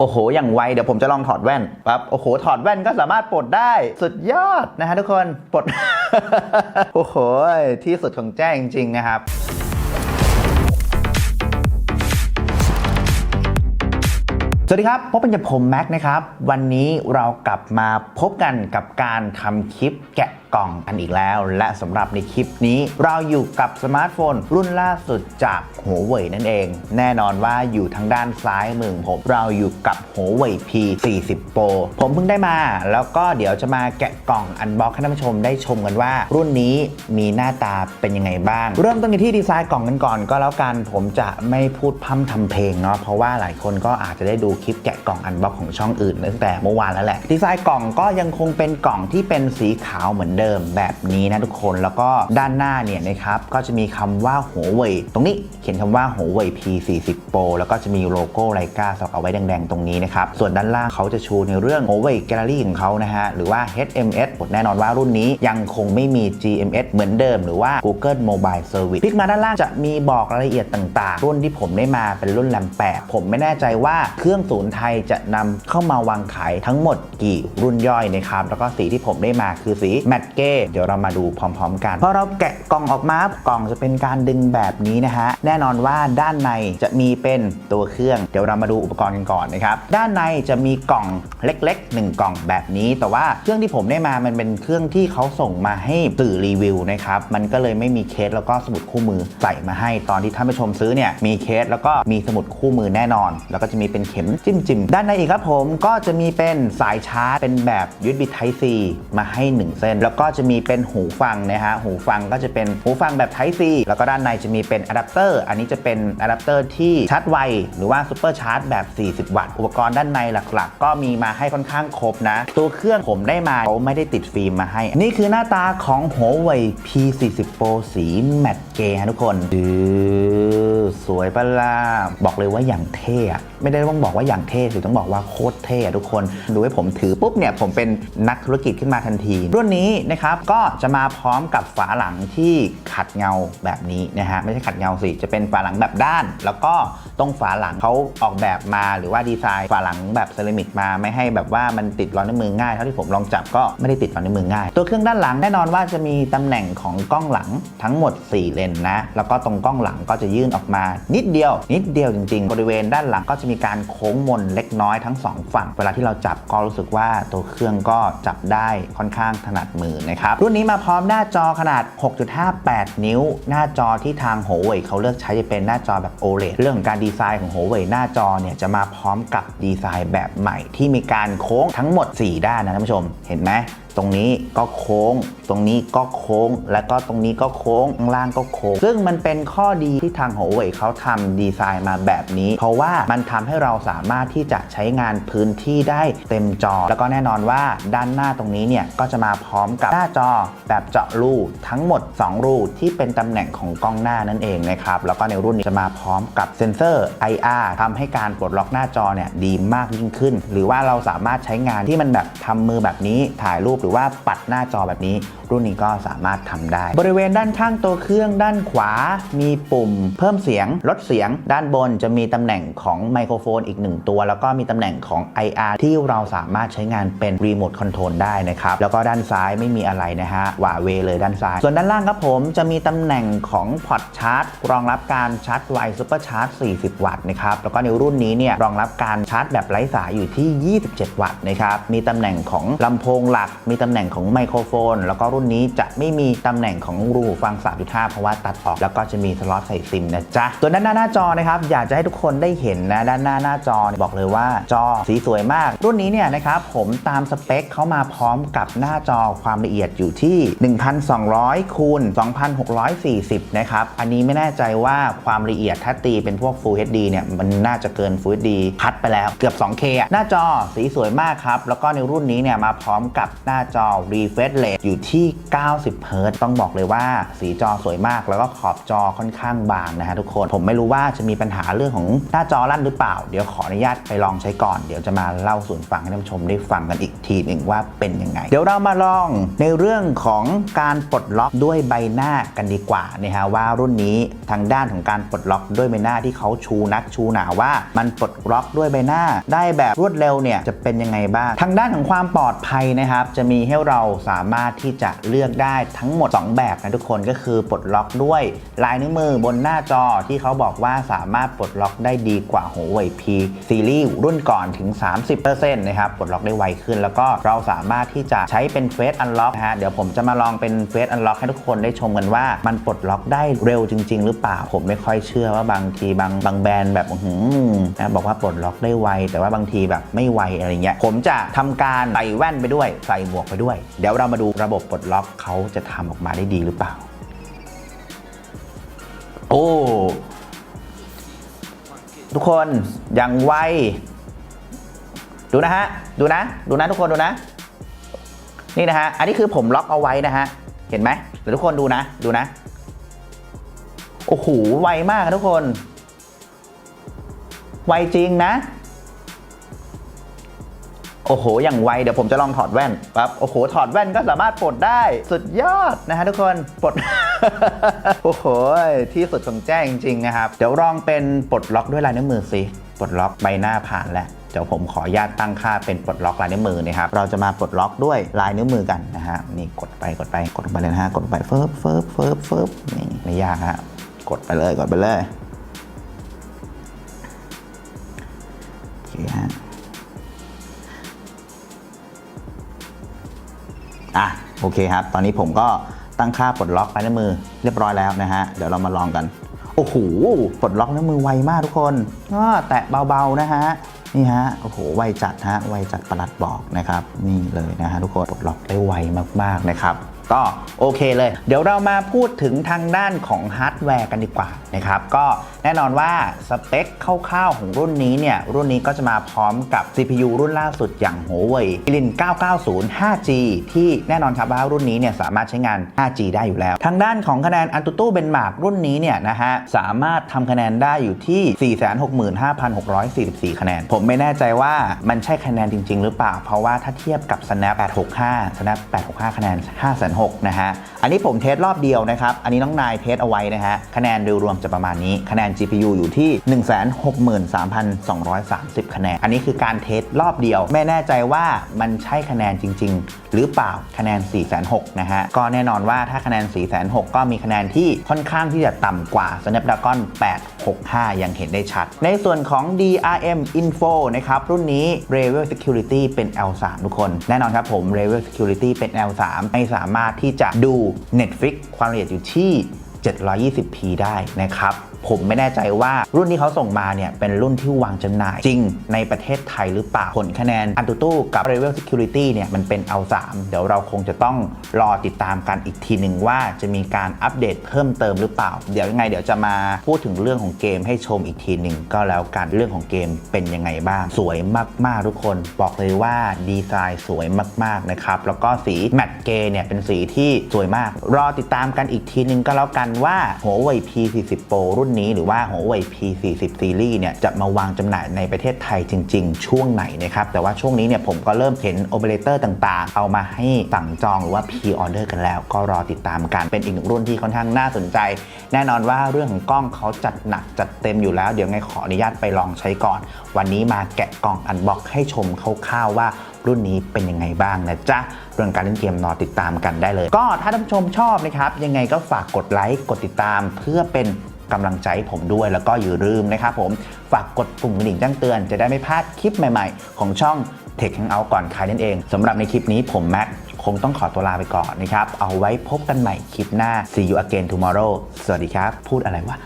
โอ้โห อย่างไว เดี๋ยวผมจะลองถอดแว่นปั๊บ โอ้โห ถอดแว่นก็สามารถปลดได้ สุดยอดนะฮะทุกคน ปลด โอ้โห ที่สุดของแจ้จริง ๆ นะครับสวัสดีครับ พบกันผมแม็กนะครับ วันนี้เรากลับมาพบกันกับการทำคลิปแกะกล่องกันอีกแล้ว และสำหรับในคลิปนี้เราอยู่กับสมาร์ทโฟน รุ่นล่าสุดจากหัวเว่ยนั่นเอง แน่นอนว่าอยู่ทางด้านซ้ายมือผมเราอยู่กับหัวเว่ย P40 Pro ผมเพิ่งได้มา แล้วก็เดี๋ยวจะมาแกะกล่องอันบ็อกให้ท่านผู้ชมได้ชมกันว่า รุ่นนี้มีหน้าตาเป็นยังไงบ้าง เริ่มต้นกันที่ดีไซน์กล่องกันก่อนก็แล้วกันผมจะไม่พูดพร่ำทำเพลงเนาะเพราะว่าหลายคนก็อาจจะได้ดูคลิปแกะกล่องอันบ็อกของช่องอื่นตั้งแต่เมื่อวานแล้วแหละดีไซน์กล่องก็ยังคงเป็นกล่องที่เป็นสีขาวเหมือนเดิมแบบนี้นะทุกคนแล้วก็ด้านหน้าเนี่ยนะครับก็จะมีคำว่าหัวเว่ยตรงนี้เขียนคำว่าหัวเว่ย P40 Pro แล้วก็จะมีโลโก้ไลกาสอกเอาไว้แดงๆ ตรงนี้นะครับ ส่วนด้านล่างเขาจะชูในเรื่องหัวเว่ยแกลเลอรี่ของเขานะฮะ หรือว่า HMS แน่นอนว่ารุ่นนี้ยังคงไม่มี GMS เหมือนเดิมหรือว่า Google Mobile Service พลิกมาด้านล่างจะมีบอกรายละเอียดต่างๆ รุ่นที่ผมได้มาเป็นรุ่นแรม8ผมไม่แน่ใจว่าเครื่องศูนย์ไทยจะนำเข้ามาวางขายทั้งหมดกี่รุ่นย่อยนะครับแล้วก็สีที่ผมได้มาคือสีแมตเก้ เดี๋ยวเรามาดูพร้อม ๆ กันพอเราแกะกล่องออกมากล่องจะเป็นการดึงแบบนี้นะฮะแน่นอนว่าด้านในจะมีเป็นตัวเครื่อง เดี๋ยวเรามาดูอุปกรณ์กันก่อนนะครับด้านในจะมีกล่องเล็ก ๆ 1 กล่องแบบนี้ แต่ว่าเครื่องที่ผมได้มามันเป็นเครื่องที่เขาส่งมาให้สื่อรีวิวนะครับมันก็เลยไม่มีเคสแล้วก็สมุดคู่มือใส่มาให้ตอนที่ท่านผู้ชมซื้อเนี่ยมีเคสแล้วก็มีสมุดคู่มือแน่นอน แล้วก็จะมีเป็นเข็มจิ้มจิมๆด้านในอีกครับผมก็จะมีเป็นสายชาร์จเป็นแบบ USB Type C มาให้ 1 เส้นแล้วก็จะมีเป็นหูฟังนะฮะหูฟังก็จะเป็นหูฟังแบบ Type C แล้วก็ด้านในจะมีเป็นอะแดปเตอร์อันนี้จะเป็นอะแดปเตอร์ที่ชาร์จไวหรือว่าซูเปอร์ชาร์จแบบ 40 วัตต์อุปกรณ์ด้านในหลักๆ ก็มีมาให้ค่อนข้างครบนะ ตัวเครื่องผมได้มาเขาไม่ได้ติดฟิล์มมาให้ นี่คือหน้าตาของหัวเว่ย P40 Pro สีแมตต์เกย์ฮะทุกคนดือสวยปะล่ะบอกเลยว่าอย่างเท่ไม่ได้ต้องบอกว่าอย่างเท่สิต้องบอกว่าโคตรเท่อะทุกคน ดูให้ผมถือปุ๊บเนี่ยผมเป็นนักธุรกิจขึ้นมาทันที รุ่นนี้นะครับก็จะมาพร้อมกับฝาหลังที่ขัดเงาแบบนี้นะฮะไม่ใช่ขัดเงาสิจะเป็นฝาหลังแบบด้าน แล้วก็ตรงฝาหลังเขาออกแบบมาหรือว่าดีไซน์ฝาหลังแบบเซรามิกมาไม่ให้แบบว่ามันติดรอยนิ้วมือง่ายเท่าที่ผมลองจับก็ไม่ได้ติดรอยนิ้วมือง่าย ตัวเครื่องด้านหลังแน่นอนว่าจะมีตำแหน่งของกล้องหลังทั้งหมด 4 เลนนะแล้วก็ตรงกล้องหลังก็จะยื่นออกมา นิดเดียว นิดเดียวจริง ๆ บริเวณด้านหลังก็จะมีการโค้งมนเล็กน้อยทั้ง 2 ฝั่ง เวลาที่เราจับก็รู้สึกว่าตัวเครื่องก็จับได้ค่อนข้างถนัดมือนะครับ รุ่นนี้มาพร้อมหน้าจอขนาด 6.58 นิ้ว หน้าจอที่ทางโหเว่ยเขาเลือกใช้จะเป็นหน้าจอแบบ OLED เรื่องของการดีไซน์ของโหเว่ยหน้าจอเนี่ยจะมาพร้อมกับดีไซน์แบบใหม่ที่มีการโค้งทั้งหมด 4 ด้านนะท่านผู้ชม เห็นไหม ตรงนี้ก็โค้ง ตรงนี้ก็โค้ง แล้วก็ตรงนี้ก็โค้งข้างล่างก็โค้ง ซึ่งมันเป็นข้อดีที่ทางหัวเว่ยเขาทำดีไซน์มาแบบนี้ เพราะว่ามันทำให้เราสามารถที่จะใช้งานพื้นที่ได้เต็มจอ แล้วก็แน่นอนว่าด้านหน้าตรงนี้เนี่ยก็จะมาพร้อมกับหน้าจอแบบเจาะรูทั้งหมด 2 รูที่เป็นตำแหน่งของกล้องหน้านั่นเองนะครับแล้วก็ในรุ่นนี้จะมาพร้อมกับเซ็นเซอร์ IR ทำให้การปลดล็อกหน้าจอเนี่ยดีมากยิ่งขึ้น หรือว่าเราสามารถใช้งานที่มันแบบทำมือแบบนี้ถ่ายรูปหรือว่าปัดหน้าจอแบบนี้ รุ่นนี้ก็สามารถทำได้ บริเวณด้านข้างตัวเครื่องด้านขวา มีปุ่ม เพิ่มเสียง ลดเสียง ด้านบนจะมีตำแหน่งของไมโครโฟนอีกหนึ่งตัว แล้วก็มีตำแหน่งของ IR ที่เราสามารถใช้งานเป็นรีโมทคอนโทรลได้นะครับ แล้วก็ด้านซ้ายไม่มีอะไรนะฮะหวาเวเลยด้านซ้าย ส่วนด้านล่างครับผมจะมีตำแหน่งของพอร์ตชาร์จรองรับการชาร์จไวซูเปอร์ชาร์จ 40 วัตต์นะครับแล้วก็ในรุ่นนี้เนี่ยรองรับการชาร์จแบบไร้สายอยู่ที่ 27 วัตต์นะครับมีตำแหน่งของลำโพงหลักมีตำแหน่งของไมโครโฟน แล้วก็รุ่นนี้จะไม่มีตำแหน่งของรูหูฟัง 3.5 เพราะว่าตัดออก แล้วก็จะมีสล็อตใส่ซิมนะจ๊ะส่วนด้านหน้าหน้าจอนะครับอยากจะให้ทุกคนได้เห็นนะด้านหน้าหน้าจอบอกเลยว่าจอสีสวยมาก รุ่นนี้เนี่ยนะครับผมตามสเปคเขามาพร้อมกับหน้าจอความละเอียดอยู่ที่ 1,200คูณ2,640 นะครับ อันนี้ไม่แน่ใจว่าความละเอียดถ้าตีเป็นพวก Full HD เนี่ย มันน่าจะเกิน Full HD พัดไปแล้วเกือบ 2K หน้าจอสีสวยมากครับ แล้วก็ในรุ่นนี้เนี่ยมาพร้อมกับหน้าจอ refresh rate อยู่ที่ 90เฮิรต์ต้องบอกเลยว่าสีจอสวยมากแล้วก็ขอบจอค่อนข้างบางนะฮะทุกคน ผมไม่รู้ว่าจะมีปัญหาเรื่องของหน้าจอลั่นหรือเปล่า เดี๋ยวขออนุญาตไปลองใช้ก่อนเดี๋ยวจะมาเล่าส่วนฟังให้ท่านผู้ชมได้ฟังกันอีกทีหนึ่งว่าเป็นยังไง เดี๋ยวเรามาลองในเรื่องของการปลดล็อกด้วยใบหน้ากันดีกว่านะฮะว่ารุ่นนี้ทางด้านของการปลดล็อกด้วยใบหน้าที่เขาชูนักชูหนาว่า มันปลดล็อกด้วยใบหน้า ได้แบบรวดเร็วเนี่ยจะเป็นยังไงบ้าง ทางด้านของความปลอดภัยนะครับจะมีให้เราสามารถที่จะเลือกได้ทั้งหมด 2 แบบนะทุกคนก็คือปลดล็อกด้วยลายนิ้วมือบนหน้าจอที่เขาบอกว่าสามารถปลดล็อกได้ดีกว่า Huawei P ซีรีส์รุ่นก่อนถึง 30%นะครับปลดล็อกได้ไวขึ้น แล้วก็เราสามารถที่จะใช้เป็น Face Unlock นะฮะเดี๋ยวผมจะมาลองเป็น Face Unlock ให้ทุกคนได้ชมกันว่ามันปลดล็อกได้เร็วจริง ๆ หรือเปล่าผมไม่ค่อยเชื่อว่าบางทีบางบางแบรนด์แบบหือนะบอกว่าปลดล็อกได้ไว แต่ว่าบางทีแบบไม่ไวอะไรเงี้ยผมจะทำการใส่แว่นไปด้วยใส่หมวกไปด้วย เดี๋ยวเรามาดูระบบปลดล็อกเขาจะทำออกมาได้ดีหรือเปล่า โอ้ทุกคนอย่างไวดูนะฮะ ดูนะ ดูนะทุกคนดูนะ นี่นะฮะ อันนี้คือผมล็อกเอาไว้นะฮะ เห็นไหมเดี๋ยวทุกคนดูนะ ดูนะ โอ้โห ไวมากทุกคน ไวจริงนะ โอ้โห อย่างไว เดี๋ยวผมจะลองถอดแว่นครับโอ้โห ถอดแว่นก็สามารถปลดได้ สุดยอดนะฮะทุกคน ปลด โอ้โห ที่สุดของแจ้งจริงๆนะครับ เดี๋ยวลองเป็นปลดล็อกด้วยลายนิ้วมือสิปลดล็อกใบหน้าผ่านแล้ว เดี๋ยวผมขออนุญาตตั้งค่าเป็นปลดล็อกลายนิ้วมือนะครับ เราจะมาปลดล็อกด้วยลายนิ้วมือกันนะฮะ นี่กดไปกดไปกดไปเลยนะฮะ กดไปเฟิบเฟิบเฟิบเฟิบนี่ไม่ยากฮะ กดไปเลยกดไปเลยโอเคฮะ อะโอเคครับ ตอนนี้ผมก็ตั้งค่าปลดล็อกไปในมือเรียบร้อยแล้วนะฮะ เดี๋ยวเรามาลองกัน โอ้โห ปลดล็อกในมือไวมากทุกคนก็แตะเบาๆนะฮะ นี่ฮะ โอ้โห ไวจัดฮะ ไวจัดประหลัดบอกนะครับ นี่เลยนะฮะทุกคน ปลดล็อกได้ไวมากๆนะครับ ก็โอเคเลย เดี๋ยวเรามาพูดถึงทางด้านของฮาร์ด แวร์กันดีกว่านะครับก็แน่นอนว่าสเปคคร่าวๆของรุ่นนี้เนี่ยรุ่นนี้ก็จะมาพร้อมกับ CPU รุ่นล่าสุดอย่าง Huawei Kirin 990 5G ที่แน่นอนครับว่ารุ่นนี้เนี่ยสามารถใช้งาน 5G ได้อยู่แล้ว ทางด้านของคะแนน Antutu Benchmark รุ่นนี้เนี่ยนะฮะสามารถทำคะแนนได้อยู่ที่ 465,644 คะแนน ผมไม่แน่ใจว่ามันใช่คะแนนจริง ๆ หรือเปล่า เพราะว่าถ้าเทียบกับ Snap 865 Snap 865 คะแนน506นะฮะอันนี้ผมเทสรอบเดียวนะครับอันนี้น้องนายเทสเอาไว้นะฮะคะแนนโดยรวมจะประมาณนี้ คะแนน GPU อยู่ที่ 163,230 คะแนน อันนี้คือการเทสรอบเดียว ไม่แน่ใจว่ามันใช่คะแนนจริง ๆ หรือเปล่า คะแนน406นะฮะ ก็แน่นอนว่าถ้าคะแนน406ก็มีคะแนนที่ค่อนข้างที่จะต่ำกว่า Snapdragon 865 ยังเห็นได้ชัด ในส่วนของ DRM Info นะครับ รุ่นนี้ Level Security เป็น L3 ทุกคน แน่นอนครับผม Level Security เป็น L3 ไม่สามารถที่จะดู Netflix ความละเอียดอยู่ที่ 720p ได้นะครับ ผมไม่แน่ใจว่ารุ่นที่เขาส่งมาเนี่ยเป็นรุ่นที่วางจำหน่าย จริงในประเทศไทยหรือเปล่าผลคะแนน Antutu กับ Level Security เนี่ยมันเป็น L3 เดี๋ยวเราคงจะต้องรอติดตามกันอีกทีหนึ่งว่าจะมีการอัปเดตเพิ่มเติมหรือเปล่า เดี๋ยวยังไงเดี๋ยวจะมาพูดถึงเรื่องของเกมให้ชมอีกทีหนึ่งก็แล้วกันเรื่องของเกมเป็นยังไงบ้าง สวยมากๆทุกคน บอกเลยว่าดีไซน์สวยมากๆนะครับแล้วก็สีแมตต์เกย์เนี่ยเป็นสีที่สวยมาก รอติดตามกันอีกทีหนึ่งก็แล้วกันว่า Huawei P40 Pro รุ่นนนี้หรือว่า Huawei P40 Series เนี่ยจะมาวางจำหน่ายในประเทศไทยจริง ๆ ช่วงไหนนะครับ แต่ว่าช่วงนี้เนี่ยผมก็เริ่มเห็นโอเปอเรเตอร์ต่างๆ เอามาให้สั่งจองหรือว่า P order กันแล้ว ก็รอติดตามกัน เป็นอีกหนึ่งรุ่นที่ค่อนข้างน่าสนใจ แน่นอนว่าเรื่องของกล้องเขาจัดหนักจัดเต็มอยู่แล้ว เดี๋ยวไงขออนุญาตไปลองใช้ก่อน วันนี้มาแกะกล่องอันบ็อกให้ชมคร่าวๆว่ารุ่นนี้เป็นยังไงบ้างนะจ๊ะเรื่องการเล่นเกมรอติดตามกันได้เลย ก็ถ้าท่านผู้ชมชอบนะครับ ยังไงก็ฝากกดไลค์กดติดตามเพื่อเป็น กำลังใจให้ผมด้วยแล้วก็อย่าลืมนะครับผม ฝากกดปุ่มกระดิ่งแจ้งเตือนจะได้ไม่พลาดคลิปใหม่ๆ ของช่อง Tech Hangout ก่อนใครนั่นเองสำหรับในคลิปนี้ผมแม็กคงต้องขอตัวลาไปก่อนนะครับ เอาไว้พบกันใหม่คลิปหน้า See you again tomorrow สวัสดีครับ พูดอะไรวะ